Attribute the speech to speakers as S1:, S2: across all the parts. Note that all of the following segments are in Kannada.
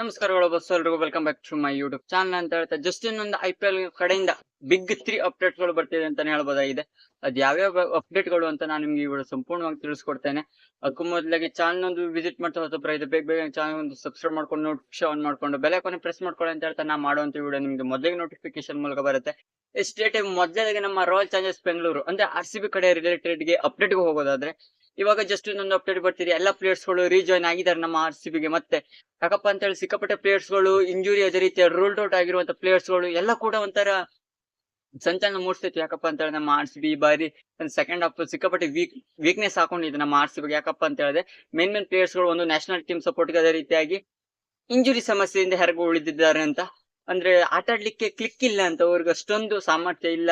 S1: ನಮಸ್ಕಾರಗಳು ಬಸ್ ಎಲ್ರಿಗೂ welcome back to my YouTube channel ಅಂತ ಹೇಳ್ತಾ ಜಸ್ಟ್ ಇನ್ನೊಂದು ಐ ಪಿ ಎಲ್ ಕಡೆಯಿಂದ ಬಿಗ್ ತ್ರೀ ಅಪ್ಡೇಟ್ಗಳು ಬರ್ತಿದೆ ಅಂತಾನೆ ಹೇಳ್ಬೋದಾಗಿದೆ ಅದ್ ಯಾವ್ಯಾವ ಅಪ್ಡೇಟ್ಗಳು ಅಂತ ನಾನು ನಿಮ್ಗೆ ಇವಾಗ ಸಂಪೂರ್ಣವಾಗಿ ತಿಳಿಸ್ಕೊಡ್ತೇನೆ. ಅದಕ್ಕೂ ಮೊದಲಾಗಿ ಚಾನಲ್ ಒಂದು ವಿಸಿಟ್ ಮಾಡ್ತಾ ಹೊಸಬ್ರ ಇದೆ ಬೇಗ ಬೇಗ ಚಾನಲ್ ಒಂದು ಸಬ್ಸ್ಕ್ರೈಬ್ ಮಾಡ್ಕೊಂಡು ನೋಟಿಫಿಕೇಶನ್ ಆನ್ ಮಾಡ್ಕೊಂಡು ಬೆಲೆ ಕೊನೆ ಪ್ರೆಸ್ ಮಾಡ್ಕೊಳ್ಳಿ ಅಂತ ಹೇಳ್ತಾ ನಾ ಮಾಡುವಂತ ವಿಡಿಯೋ ನಿಮ್ಗೆ ಮೊದಲಿಗೆ ನೋಟಿಫಿಕೇಶನ್ ಮೂಲಕ ಬರುತ್ತೆ. ಸ್ಟೇಟ್ ಮೊದಲಾಗಿ ನಮ್ಮ ರಾಯಲ್ ಚಾಲೆಂಜರ್ಸ್ ಬೆಂಗಳೂರು ಅಂದ್ರೆ ಆರ್ ಸಿ ಬಿ ಕಡೆ ರಿಲೇಟೆಡ್ಗೆ ಅಪ್ಡೇಟ್ಗೆ ಹೋಗೋದಾದ್ರೆ ಇವಾಗ ಜಸ್ಟ್ ಇನ್ನೊಂದು ಅಪ್ಡೇಟ್ ಬರ್ತೀರಿ. ಎಲ್ಲ ಪ್ಲೇಯರ್ಸ್ಗಳು ರೀಜಾಯ್ನ್ ಆಗಿದ್ದಾರೆ ನಮ್ಮ ಆರ್ ಸಿ ಬಿಗೆ ಮತ್ತೆ ಯಾಕಪ್ಪ ಅಂತ ಹೇಳಿ ಸಿಕ್ಕಾಪಟ್ಟೆ ಪ್ಲೇಯರ್ಸ್ಗಳು ಇಂಜುರಿ ಅದೇ ರೀತಿಯ ರೂಲ್ಡ್ ಔಟ್ ಆಗಿರುವಂತ ಪ್ಲೇಯರ್ಸ್ಗಳು ಎಲ್ಲ ಕೂಡ ಒಂಥರ ಸಂಚಲನ ಮೂಡಿಸ್ತೈತಿ ಯಾಕಪ್ಪ ಅಂತ ಹೇಳಿದ್ರೆ ನಮ್ಮ ಆರ್ ಸಿ ಬಿ ಈ ಬಾರಿ. ಸೆಕೆಂಡ್ ಹಾಫ್ ಸಿಕ್ಕಾಪಟ್ಟೆ ವೀಕ್ ವೀಕ್ನೆಸ್ ಹಾಕೊಂಡಿದೆ ನಮ್ಮ ಆರ್ ಸಿ ಬಿಗೆ ಯಾಕಪ್ಪ ಅಂತ ಹೇಳಿದ್ರೆ ಮೇನ್ ಮೇನ್ ಪ್ಲೇಯರ್ಸ್ಗಳು ಒಂದು ನ್ಯಾಷನಲ್ ಟೀಮ್ ಸಪೋರ್ಟ್ ಅದೇ ರೀತಿಯಾಗಿ ಇಂಜುರಿ ಸಮಸ್ಯೆಯಿಂದ ಹೆರಗು ಉಳಿದಿದ್ದಾರೆ ಅಂತ. ಅಂದ್ರೆ ಆಟಾಡ್ಲಿಕ್ಕೆ ಕ್ಲಿಕ್ ಇಲ್ಲ ಅಂತ ಅವ್ರಿಗೆ ಅಷ್ಟೊಂದು ಸಾಮರ್ಥ್ಯ ಇಲ್ಲ.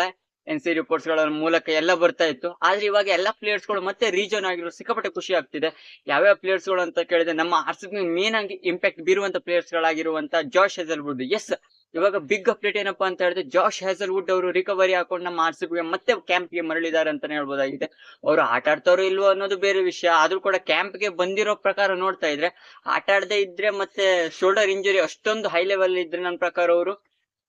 S1: ಎನ್ ಸಿ ರಿಪೋರ್ಟ್ಸ್ಗಳ ಮೂಲಕ ಎಲ್ಲ ಬರ್ತಾ ಇತ್ತು. ಆದ್ರೆ ಇವಾಗ ಎಲ್ಲಾ ಪ್ಲೇಯರ್ಸ್ಗಳು ಮತ್ತೆ ರೀಜನ್ ಆಗಿರೋ ಸಿಕ್ಕಾಪಟ್ಟೆ ಖುಷಿ ಆಗ್ತಿದೆ. ಯಾವ್ಯಾವ ಪ್ಲೇಯರ್ಸ್ಗಳು ಅಂತ ಕೇಳಿದ್ರೆ ನಮ್ಮ ಆರ್ ಸಿ ಬಿ ಮೇನ್ ಆಗಿ ಇಂಪ್ಯಾಕ್ಟ್ ಬೀರುವಂತ ಪ್ಲೇಯರ್ಸ್ ಗಳಾಗಿರುವಂತ ಜಾಶ್ ಹೆಸಲ್ವುಡ್ ಎಸ್ ಇವಾಗ ಬಿಗ್ ಅಪ್ಡೇಟ್ ಏನಪ್ಪಾ ಅಂತ ಹೇಳಿದ್ರೆ ಜಾಶ್ ಹೆಸಲ್ವುಡ್ ಅವರು ರಿಕವರಿ ಹಾಕೊಂಡು ನಮ್ಮ ಆರ್ ಸಿ ಬಿಗೆ ಮತ್ತೆ ಕ್ಯಾಂಪ್ಗೆ ಮರಳಿದ್ದಾರೆ ಅಂತಾನೆ ಹೇಳ್ಬೋದಾಗಿದೆ. ಅವರು ಆಟ ಆಡ್ತಾರೋ ಇಲ್ವೋ ಅನ್ನೋದು ಬೇರೆ ವಿಷಯ. ಆದ್ರೂ ಕೂಡ ಕ್ಯಾಂಪ್ಗೆ ಬಂದಿರೋ ಪ್ರಕಾರ ನೋಡ್ತಾ ಇದ್ರೆ ಆಟ ಆಡದೆ ಇದ್ರೆ ಮತ್ತೆ ಶೋಲ್ಡರ್ ಇಂಜುರಿ ಅಷ್ಟೊಂದು ಹೈ ಲೆವೆಲ್ ಇದ್ರೆ ನನ್ನ ಪ್ರಕಾರ ಅವರು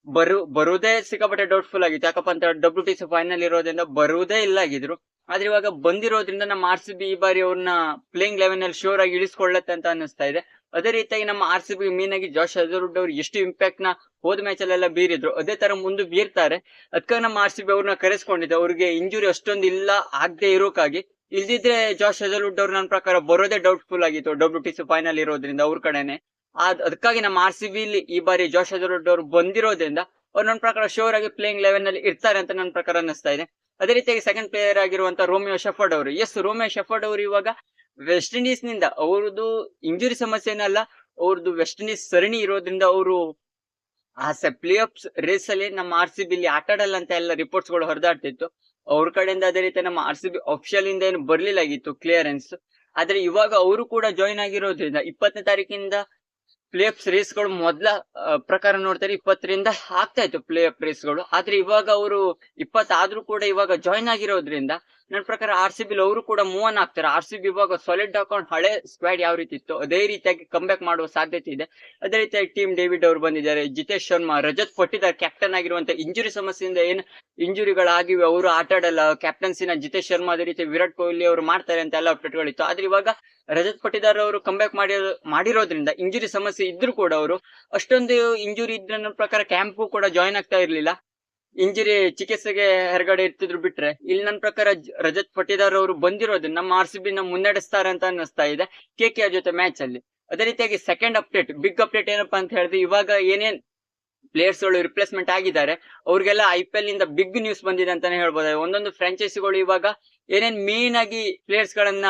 S1: ಬರು ಬರುವುದೇ ಸಿಕ್ಕಾಪಟ್ಟೆ ಡೌಟ್ಫುಲ್ ಆಗಿತ್ತು. ಯಾಕಪ್ಪ ಅಂತ ಡಬ್ಲ್ಯೂ ಟಿ ಸಿ ಫೈನಲ್ ಇರೋದ್ರಿಂದ ಬರುವುದೇ ಇಲ್ಲ ಆಗಿದ್ರು. ಆದ್ರೆ ಇವಾಗ ಬಂದಿರೋದ್ರಿಂದ ನಮ್ಮ ಆರ್ ಸಿ ಬಿ ಈ ಬಾರಿ ಅವ್ರನ್ನ ಪ್ಲೇಯಿಂಗ್ ಲೆವೆನ್ ಅಲ್ಲಿ ಶೋರ್ ಆಗಿ ಇಳಿಸ್ಕೊಳ್ಳತ್ತೆ ಅಂತ ಅನಿಸ್ತಾ ಇದೆ. ಅದೇ ರೀತಿಯಾಗಿ ನಮ್ಮ ಆರ್ ಸಿ ಬಿ ಮೀನ್ ಆಗಿ ಜಾಶ್ ಹಜರುಡ್ ಅವ್ರು ಎಷ್ಟು ಇಂಪ್ಯಾಕ್ಟ್ನ ಹೋದ ಮ್ಯಾಚ್ ಅಲ್ಲೆಲ್ಲ ಬೀರಿದ್ರು. ಅದೇ ತರ ಮುಂದೆ ಬೀರ್ತಾರೆ. ಅದಕ್ಕೆ ನಮ್ಮ ಆರ್ ಸಿ ಬಿ ಅವ್ರನ್ನ ಕರೆಸ್ಕೊಂಡಿದ್ದೆ ಅವ್ರಿಗೆ ಇಂಜುರಿ ಅಷ್ಟೊಂದು ಇಲ್ಲ, ಆಗದೆ ಇರೋಕಾಗಿ ಇಲ್ದಿದ್ರೆ ಜಾಶ್ ಅಜರ್ವುಡ್ ಅವ್ರು ನನ್ನ ಪ್ರಕಾರ ಬರೋದೇ ಡೌಟ್ಫುಲ್ ಆಗಿತ್ತು ಡಬ್ಲ್ಯೂ ಟಿ ಸಿ ಫೈನಲ್ ಇರೋದ್ರಿಂದ ಅವ್ರ ಕಡೆನೆ. ಅದ್ ಅದಕ್ಕಾಗಿ ನಮ್ಮ ಆರ್ ಸಿ ಬಿ ಈ ಬಾರಿ ಜೋಶ್ ಹಜಲ್ವುಡ್ ಅವರು ಬಂದಿರೋದ್ರಿಂದ ಅವ್ರು ನನ್ನ ಪ್ರಕಾರ ಶೋರ್ ಆಗಿ ಪ್ಲೇಯಿಂಗ್ ಲೆವೆನ್ ಅಲ್ಲಿ ಇರ್ತಾರೆ ಅಂತ ನನ್ನ ಪ್ರಕಾರ ಅನಿಸ್ತಾ ಇದೆ. ಅದೇ ರೀತಿಯಾಗಿ ಸೆಕೆಂಡ್ ಪ್ಲೇಯರ್ ಆಗಿರುವಂತ ರೋಮಿಯೋ ಶೆಫರ್ಡ್ ಅವರು. ಎಸ್ ರೋಮಿಯೋ ಶೆಫರ್ಡ್ ಅವರು ಇವಾಗ ವೆಸ್ಟ್ ಇಂಡೀಸ್ನಿಂದ ಅವ್ರದ್ದು ಇಂಜುರಿ ಸಮಸ್ಯೆ ಏನಲ್ಲ ಅವ್ರದ್ದು ವೆಸ್ಟ್ ಇಂಡೀಸ್ ಸರಣಿ ಇರೋದ್ರಿಂದ ಅವರು ಆ ಪ್ಲೇ ಆಫ್ ರೇಸ್ ಅಲ್ಲಿ ನಮ್ಮ ಆರ್ ಸಿ ಬಿ ಇಲ್ಲಿ ಆಟ ಆಡಲ್ಲ ಅಂತ ಎಲ್ಲ ರಿಪೋರ್ಟ್ಸ್ಗಳು ಹೊರದಾಡ್ತಿತ್ತು. ಅವ್ರ ಕಡೆಯಿಂದ ಅದೇ ರೀತಿ ನಮ್ಮ ಆರ್ ಸಿ ಬಿ ಅಫಿಷಿಯಲ್ ಇಂದ ಏನು ಬರ್ಲಿಲ್ಲಾಗಿತ್ತು ಕ್ಲಿಯರೆನ್ಸ್ ಆದ್ರೆ ಇವಾಗ ಅವರು ಕೂಡ ಜಾಯಿನ್ ಆಗಿರೋದ್ರಿಂದ ಇಪ್ಪತ್ತನೇ ತಾರೀಕಿಂದ ಪ್ಲೇ ಆಫ್ಗಳು ಮೊದಲ ಪ್ರಕಾರ ನೋಡ್ತಾರೆ ಇಪ್ಪತ್ತರಿಂದ ಆಗ್ತಾ ಇತ್ತು ಪ್ಲೇ ಆಫ್ ರೇಸ್ಗಳು. ಆದ್ರೆ ಇವಾಗ ಅವರು ಇಪ್ಪತ್ತಾದ್ರೂ ಕೂಡ ಇವಾಗ ಜಾಯಿನ್ ಆಗಿರೋದ್ರಿಂದ ನನ್ನ ಪ್ರಕಾರ ಆರ್ ಸಿ ಬಿಲ್ ಅವರು ಕೂಡ ಮೂವ್ ಆನ್ ಆಗ್ತಾರೆ. ಆರ್ ಸಿ ಬಿ ಇವಾಗ ಸಾಲಿಡ್ ಹಾಕೊಂಡು ಹಳೆ ಸ್ಕ್ವಾಡ್ ಯಾವ ರೀತಿ ಇತ್ತು ಅದೇ ರೀತಿಯಾಗಿ ಕಂಬ್ಯಾಕ್ ಮಾಡುವ ಸಾಧ್ಯತೆ ಇದೆ. ಅದೇ ರೀತಿಯಾಗಿ ಟೀಮ್ ಡೇವಿಡ್ ಅವರು ಬಂದಿದ್ದಾರೆ, ಜಿತೇಶ್ ಶರ್ಮಾ, ರಜತ್ ಪಟ್ಟಿದಾರ್ ಕ್ಯಾಪ್ಟನ್ ಆಗಿರುವಂತ ಇಂಜುರಿ ಸಮಸ್ಯೆಯಿಂದ ಏನು ಇಂಜುರಿಗಳಾಗಿವೆ ಅವರು ಆಟ ಆಡಲ್ಲ ಕ್ಯಾಪ್ಟನ್ಸಿನ ಜಿತೇಶ್ ಶರ್ಮಾ ಅದೇ ರೀತಿ ವಿರಾಟ್ ಕೊಹ್ಲಿ ಅವರು ಮಾಡ್ತಾರೆ ಅಂತ ಎಲ್ಲ ಅಪ್ಡೇಟ್ಗಳಿತ್ತು ಆದ್ರೆ ಇವಾಗ ರಜತ್ ಪಟ್ಟಿದಾರ್ ಅವರು ಕಂಬ್ಯಾಕ್ ಮಾಡಿ, ಮಾಡಿರೋದ್ರಿಂದ ಇಂಜುರಿ ಸಮಸ್ಯೆ ಇದ್ರು ಕೂಡ ಅವರು ಅಷ್ಟೊಂದು ಇಂಜುರಿ ಇದ್ರ ನನ್ನ ಪ್ರಕಾರ ಕ್ಯಾಂಪು ಕೂಡ ಜಾಯಿನ್ ಆಗ್ತಾ ಇರ್ಲಿಲ್ಲ. ಇಂಜುರಿ ಚಿಕಿತ್ಸೆಗೆ ಹೊರಗಡೆ ಇರ್ತಿದ್ರು ಬಿಟ್ರೆ ಇಲ್ಲಿ ನನ್ನ ಪ್ರಕಾರ ರಜತ್ ಪಟ್ಟಿದಾರ್ ಅವರು ಬಂದಿರೋದು ನಮ್ಮ ಆರ್ ಸಿ ಬಿ ನ ಮುನ್ನಡೆಸ್ತಾರೆ ಅಂತ ಅನ್ನಿಸ್ತಾ ಇದೆ. ಕೆ ಕೆ ಜೊತೆ ಮ್ಯಾಚ್ ಅಲ್ಲಿ. ಅದೇ ರೀತಿಯಾಗಿ ಸೆಕೆಂಡ್ ಅಪ್ಡೇಟ್ ಬಿಗ್ ಅಪ್ಡೇಟ್ ಏನಪ್ಪಾ ಅಂತ ಹೇಳಿದ್ರೆ ಇವಾಗ ಏನೇನ್ ಪ್ಲೇಯರ್ಸ್ಗಳು ರಿಪ್ಲೇಸ್ಮೆಂಟ್ ಆಗಿದ್ದಾರೆ. ಅವ್ರಿಗೆಲ್ಲ ಐ ಪಿ ಎಲ್ ಇಂದ ಬಿಗ್ ನ್ಯೂಸ್ ಬಂದಿದೆ ಅಂತಾನೆ ಹೇಳ್ಬೋದು. ಒಂದೊಂದು ಫ್ರಾಂಚೈಸಿಗಳು ಇವಾಗ ಏನೇನ್ ಮೇನ್ ಆಗಿ ಪ್ಲೇಯರ್ಸ್ ಗಳನ್ನ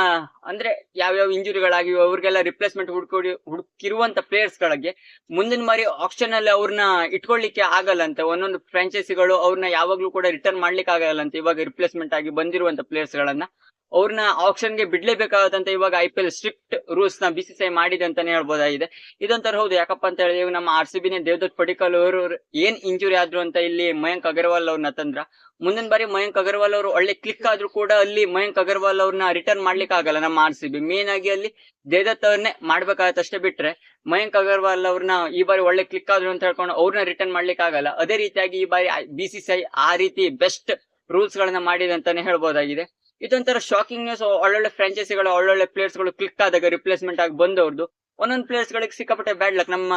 S1: ಅಂದ್ರೆ ಯಾವ್ಯಾವ ಇಂಜುರಿಗಳಾಗಿವೆ ಅವ್ರಿಗೆಲ್ಲ ರಿಪ್ಲೇಸ್ಮೆಂಟ್ ಹುಡ್ಕೊಡಿ ಹುಡುಕಿರುವಂತ ಪ್ಲೇಯರ್ಸ್ ಗಳಿಗೆ ಮುಂದಿನ ಬಾರಿ ಆಪ್ಷನ್ ಅಲ್ಲಿ ಅವ್ರನ್ನ ಇಟ್ಕೊಳ್ಳಿಕ್ಕೆ ಆಗಲ್ಲ ಅಂತ. ಒಂದೊಂದು ಫ್ರಾಂಚೈಸಿಗಳು ಅವ್ರನ್ನ ಯಾವಾಗ್ಲೂ ಕೂಡ ರಿಟರ್ನ್ ಮಾಡ್ಲಿಕ್ಕೆ ಆಗಲ್ಲ ಅಂತ ಇವಾಗ ರಿಪ್ಲೇಸ್ಮೆಂಟ್ ಆಗಿ ಬಂದಿರುವಂತ ಪ್ಲೇಯರ್ಸ್ ಗಳನ್ನ. ಅವ್ರನ್ನ ಆಕ್ಷನ್ಗೆ ಬಿಡ್ಲೇಬೇಕಾಗತ್ತಂತ ಇವಾಗ ಐ ಪಿ ಎಲ್ ಸ್ಟ್ರಿಕ್ಟ್ ರೂಲ್ಸ್ನ ಬಿ ಸಿ ಸಿ ಐ ಮಾಡಿದೆ ಅಂತಾನೆ ಹೇಳ್ಬೋದಾಗಿದೆ. ಇದೊಂಥರ ಹೌದು, ಯಾಕಪ್ಪ ಅಂತ ಹೇಳಿದ್ರೆ ನಮ್ಮ ಆರ್ ಸಿ ಬಿನೇ ದೇವದತ್ ಪಡಿಕಲ್ ಅವರು ಏನ್ ಇಂಜುರಿ ಆದ್ರು ಅಂತ ಇಲ್ಲಿ ಮಯಾಂಕ್ ಅಗರ್ವಾಲ್ ಅವ್ರನ್ನ ತಂದ್ರ. ಮುಂದಿನ ಬಾರಿ ಮಯಂಕ್ ಅಗರ್ವಾಲ್ ಅವರು ಒಳ್ಳೆ ಕ್ಲಿಕ್ ಆದ್ರೂ ಕೂಡ ಅಲ್ಲಿ ಮಯಂಕ್ ಅಗರ್ವಾಲ್ ಅವ್ರನ್ನ ರಿಟರ್ನ್ ಮಾಡ್ಲಿಕ್ಕೆ ಆಗಲ್ಲ ನಮ್ಮ ಆರ್ ಸಿ ಬಿ ಮೇನ್ ಆಗಿ ಅಲ್ಲಿ ದೇವದತ್ ಅವ್ರನ್ನೇ ಮಾಡ್ಬೇಕಾಗತ್ತಷ್ಟೇ ಬಿಟ್ರೆ, ಮಯಂಕ್ ಅಗರ್ವಾಲ್ ಅವ್ರನ್ನ ಈ ಬಾರಿ ಒಳ್ಳೆ ಕ್ಲಿಕ್ ಆದ್ರು ಅಂತ ಹೇಳ್ಕೊಂಡು ಅವ್ರನ್ನ ರಿಟರ್ನ್ ಮಾಡ್ಲಿಕ್ಕೆ ಆಗಲ್ಲ. ಅದೇ ರೀತಿಯಾಗಿ ಈ ಬಾರಿ ಬಿ ಸಿ ಸಿ ಐ ಆ ರೀತಿ ಬೆಸ್ಟ್ ರೂಲ್ಸ್ ಗಳನ್ನ ಮಾಡಿದೆ ಅಂತಾನೆ ಹೇಳ್ಬೋದಾಗಿದೆ. ಇದೊಂಥರ ಶಾಕಿಂಗ್ ನ್ಯೂಸ್ ಒಳ್ಳೊಳ್ಳೆ ಫ್ರಾಂಚೈಸಿಗಳು ಒಳ್ಳೊಳ್ಳೆ ಪ್ಲೇಯರ್ಸ್ಗಳು ಕ್ಲಿಕ್ ಆದಾಗ ರಿಪ್ಲೇಸ್ಮೆಂಟ್ ಆಗಿ ಬಂದವ್ರದ್ದು ಒಂದೊಂದು ಪ್ಲೇಯರ್ಸ್ ಗಳಿಗೆ ಸಿಕ್ಕಾಪಟ್ಟೆ ಬ್ಯಾಡ್ ಲಕ್ ನಮ್ಮ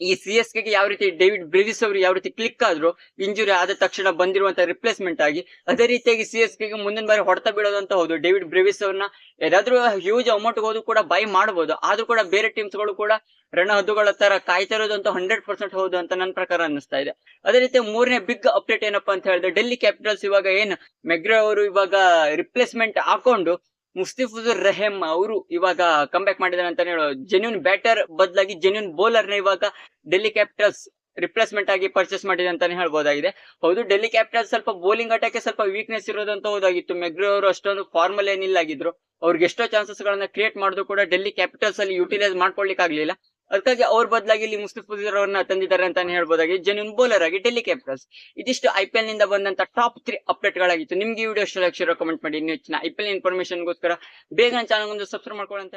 S1: ಈ ಸಿ ಎಸ್ಗೆ ಯಾವ ರೀತಿ ಡೇವಿಡ್ ಬ್ರಿವಿಸ್ ಅವರು ಯಾವ ರೀತಿ ಕ್ಲಿಕ್ ಆದ್ರು ಇಂಜುರಿ ಆದ ತಕ್ಷಣ ಬಂದಿರುವಂತ ರಿಪ್ಲೇಸ್ಮೆಂಟ್ ಆಗಿ ಅದೇ ರೀತಿಯಾಗಿ ಸಿ ಎಸ್ಗೆ ಮುಂದಿನ ಬಾರಿ ಹೊಡೆತ ಬೀಳೋದಂತ ಹೌದು. ಡೇವಿಡ್ ಬ್ರಿವಿಸ್ ಅವ್ರನ್ನ ಏನಾದ್ರೂ ಹ್ಯೂಜ್ ಅಮೌಂಟ್ ಹೋದ್ರು ಕೂಡ ಬೈ ಮಾಡಬಹುದು ಆದ್ರೂ ಕೂಡ ಬೇರೆ ಟೀಮ್ಸ್ಗಳು ಕೂಡ ರಣ ಹದ್ದುಗಳ ತರ ಕಾಯ್ತಾ ಇರೋದು ಅಂತ ಹಂಡ್ರೆಡ್ ಪರ್ಸೆಂಟ್ ಹೌದು ಅಂತ ನನ್ನ ಪ್ರಕಾರ ಅನಿಸ್ತಾ ಇದೆ. ಅದೇ ರೀತಿ ಮೂರನೇ ಬಿಗ್ ಅಪ್ಡೇಟ್ ಏನಪ್ಪಾ ಅಂತ ಹೇಳಿದ್ರೆ ಡೆಲ್ಲಿ ಕ್ಯಾಪಿಟಲ್ಸ್ ಇವಾಗ ಏನ್? ಮೆಗ್ರೆ ಅವರು ಇವಾಗ ರಿಪ್ಲೇಸ್ಮೆಂಟ್ ಹಾಕೊಂಡು ಮುಸ್ತಿಫುಜುರ್ ರೆಹಮ್ ಅವರು ಇವಾಗ ಬ್ಯಾಕ್ ಮಾಡಿದಾರೆ ಅಂತಾನೆ ಹೇಳೋ ಜೆನ್ಯೂನ್ ಬ್ಯಾಟರ್ ಬದಲಾಗಿ ಜೆನ್ಯೂನ್ ಬೌಲರ್ನ ಇವಾಗ ಡೆಲ್ಲಿ ಕ್ಯಾಪಿಟಲ್ಸ್ ರಿಪ್ಲೇಸ್ಮೆಂಟ್ ಆಗಿ ಪರ್ಚೇಸ್ ಮಾಡಿದೆ ಅಂತಾನೆ ಹೇಳ್ಬೋದಾಗಿದೆ. ಹೌದು ಡೆಲ್ಲಿ ಕ್ಯಾಪಿಟಲ್ಸ್ ಸ್ವಲ್ಪ ಬೌಲಿಂಗ್ ಅಟ್ಯಾಕ್ ಸ್ವಲ್ಪ ವೀಕ್ನೆಸ್ ಇರೋದಂತ ಹೋದಾಗಿತ್ತು. ಮೆಗ್ರೆ ಅವರು ಅಷ್ಟೊಂದು ಫಾರ್ಮಲ್ ಏನಿಲ್ಲ ಆಗಿದ್ರು ಅವ್ರಿಗೆ ಎಷ್ಟೋ ಚಾನ್ಸಸ್ ಗಳನ್ನ ಕ್ರಿಯೇಟ್ ಮಾಡಿದ್ರು ಕೂಡ ಡೆಲ್ಲಿ ಕ್ಯಾಪಿಟಲ್ಸ್ ಅಲ್ಲಿ ಯುಟಿಲೈಸ್ ಮಾಡ್ಕೊಳ್ಲಿಕ್ಕೆ ಆಗ್ಲಿಲ್ಲ ಅದಕ್ಕಾಗಿ ಅವ್ರ ಬದಲಾಗಿ ಇಲ್ಲಿ ಮುಸ್ತಿಫುಜುರ್ ಅವ್ರನ್ನ ತಂದಿದ್ದಾರೆ ಅಂತಾನೆ ಹೇಳ್ಬೋದಾಗಿ ಜೆನ್ಯೂನ್ ಬೌಲರ್ ಆಗಿ ಡೆಲ್ಲಿ ಕ್ಯಾಪಿಟಲ್ಸ್ ಇದಿಷ್ಟು ಐ ಪಿ ಎಲ್ನಿಂದ ಬಂದಂತ ಟಾಪ್ ತ್ರೀ ಅಪ್ಡೇಟ್ ಗಳಾಗಿತ್ತು. ನಿಮ್ಗೆ ವಿಡಿಯೋ ಇಷ್ಟ ಕಮೆಂಟ್ ಮಾಡಿ. ಇನ್ನು ಹೆಚ್ಚಿನ ಐ ಪಿ ಎಲ್ ಇನ್ಫಾರ್ಮೇಶನ್ ಗೋಸ್ಕರ ಬೇಗ ಚಾನಲ್ ಒಂದು ಸಬ್ಸ್ಕ್ರೈಬ್ ಮಾಡ್ಕೊಳ್ಳಿ ಅಂತ.